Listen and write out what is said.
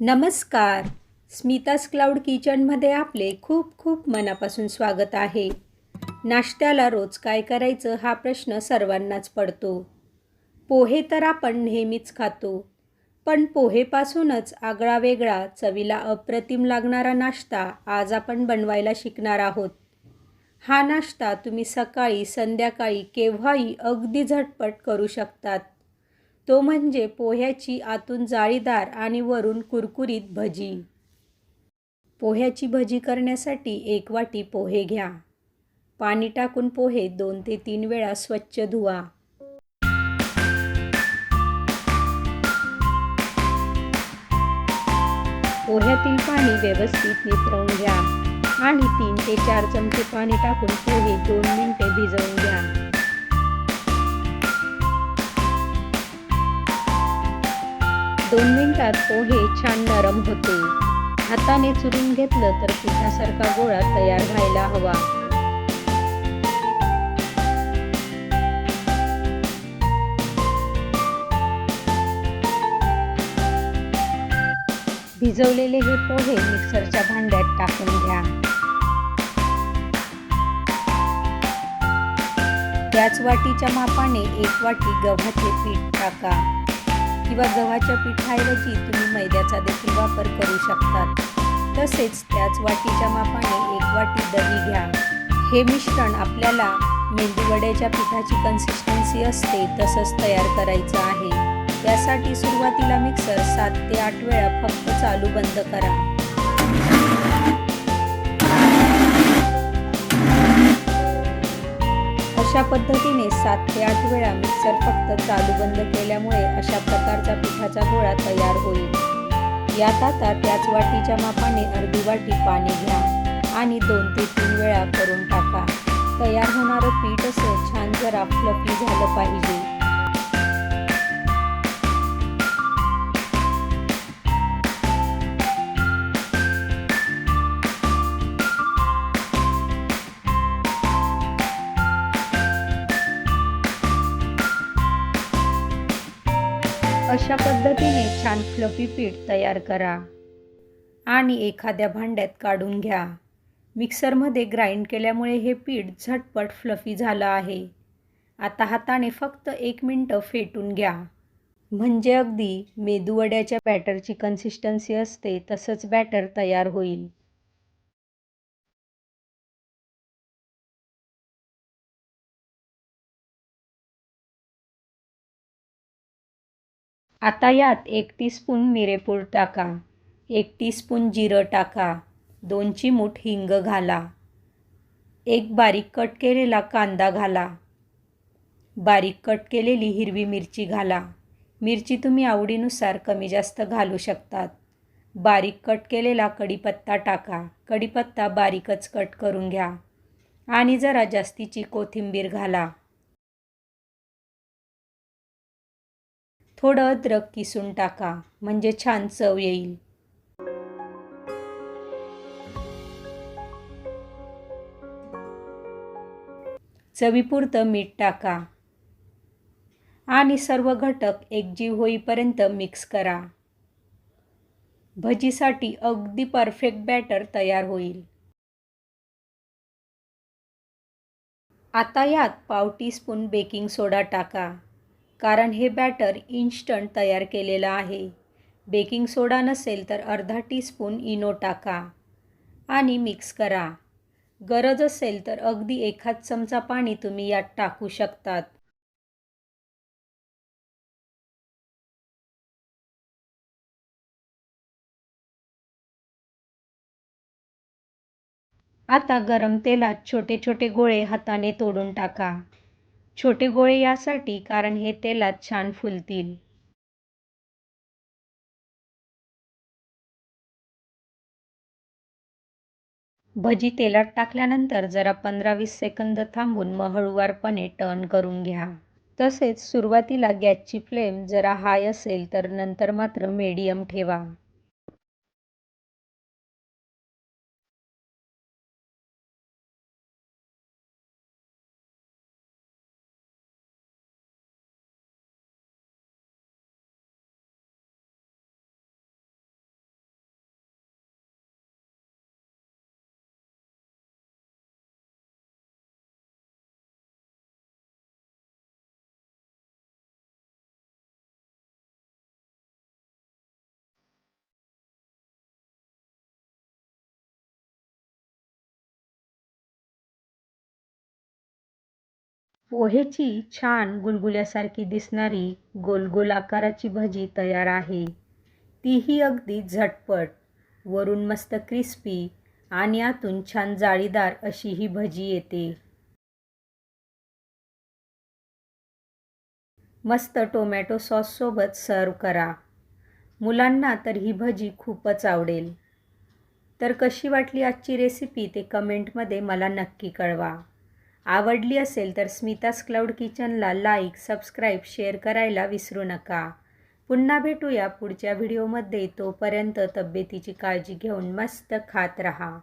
नमस्कार. स्मितास क्लाउड किचनमध्ये आपले खूप खूप मनापासून स्वागत आहे. नाश्त्याला रोज काय करायचं हा प्रश्न सर्वांनाच पडतो. पोहे तर आपण नेहमीच खातो. पण पोहेपासूनच आगळा वेगळा चवीला अप्रतिम लागणारा नाश्ता आज आपण बनवायला शिकणार आहोत. हा नाश्ता तुम्ही सकाळी संध्याकाळी केव्हाही अगदी झटपट करू शकतात. तो म्हणजे पोह्याची आतून जाळीदार आणि वरून कुरकुरीत भजी. पोह्याची भजी करण्यासाठी एक वाटी पोहे घ्या. पाणी टाकून पोहे दोन ते तीन वेळा स्वच्छ धुवा. पोह्यातील पाणी व्यवस्थित नितरवून घ्या आणि तीन ते चार चमचे पाणी टाकून पोहे दोन मिनिटे भिजवून घ्या. दोन मिनिटात पोहे छान नरम होते. हाताने चुरून घेतलं तर पिठासारखा गोळा तयार व्हायला हवा. भिजवलेले हे पोहे मिक्सरच्या भांड्यात टाकून घ्या. त्याच वाटीच्या मापाने एक वाटी गव्हाचे पीठ टाका. किंवा गव्हाच्या पिठाऐवजी तुम्ही मैद्याचा देखील वापर करू शकतात. तसेच त्याच वाटीच्या मापाने एक वाटी दही घ्या. हे मिश्रण आपल्याला मेंदूवड्याच्या पिठाची कन्सिस्टन्सी असते तसंच तयार करायचं आहे. त्यासाठी सुरुवातीला मिक्सर सात ते आठ वेळा फक्त चालू बंद करा. अशा पद्धतीने सात ते आठ वेळा मिक्सर फक्त चालू बंद केल्यामुळे अशा प्रकारचा पिठाचा गोळा तयार होईल. यात आता त्याच वाटीच्या मापाने अर्धी वाटी पाणी घ्या आणि दोन ते तीन वेळा करून टाका. तयार होणारं पीठ असं छान जरा फ्लफी झालं पाहिजे. अशा पद्धतीने छान फ्लफी पीठ तयार करा. आणि एखाद्या भांड्यात काढून घ्या. मिक्सरमध्ये ग्राइंड केल्यामुळे हे पीठ झटपट फ्लफी झालं आहे. आता हाताने फक्त एक मिनटं फेटून घ्या. म्हणजे अगदी मेदूवड्याच्या बॅटरची कन्सिस्टन्सी असते तसंच बॅटर तयार होईल. आता यात एक टीस्पून मिरेपूड टाका एक टीस्पून जिरं टाका दोन चिमूट हिंग घाला एक बारीक कट केलेला कांदा घाला बारीक कट केलेली हिरवी मिरची घाला. मिरची तुम्ही आवडीनुसार कमी जास्त घालू शकतात. बारीक कट केलेला कढीपत्ता टाका. कढीपत्ता बारीकच कट करून घ्या. आणि जरा जास्तीची कोथिंबीर घाला. थोडं अद्रक किसून टाका म्हणजे छान चव येईल. चवीपुरतं मीठ टाका. आणि सर्व घटक एकजीव होईपर्यंत मिक्स करा. भजीसाठी अगदी परफेक्ट बॅटर तयार होईल. आता यात पाव टीस्पून बेकिंग सोडा टाका. कारण हे बॅटर इन्स्टंट तयार केलेलं आहे. बेकिंग सोडा नसेल तर अर्धा टीस्पून इनो टाका आणि मिक्स करा. गरज असेल तर अगदी एखाद चमचा पाणी तुम्ही यात टाकू शकतात. आता गरम तेलात छोटे छोटे गोळे हाताने तोडून टाका. छोटे गोळे यासाठी कारण हे तेलात छान फुलतील. भजी तेलात टाकल्यानंतर जरा पंधरा वीस सेकंद थांबून महळूवारपणे टर्न करून घ्या. तसेच सुरुवातीला गॅसची फ्लेम जरा हाय असेल तर नंतर मात्र मीडियम ठेवा. पोहेची छान गुलगुल्यासारखी दिसणारी गोल गोल आकाराची भजी तयार आहे. तीही अगदी झटपट वरून मस्त क्रिस्पी आणि आतून छान जाळीदार अशी ही भजी येते. मस्त टोमॅटो सॉससोबत सर्व करा. मुलांना तर ही भजी खूपच आवडेल. तर कशी वाटली आजची रेसिपी ते कमेंटमध्ये मला नक्की कळवा. आवडली असेल तर स्मितास क्लाउड किचनला लाईक सबस्क्राईब शेअर करायला विसरू नका. पुन्हा भेटूया पुढच्या व्हिडिओमध्ये. तोपर्यंत तब्येतीची काळजी घेऊन मस्त खात रहा.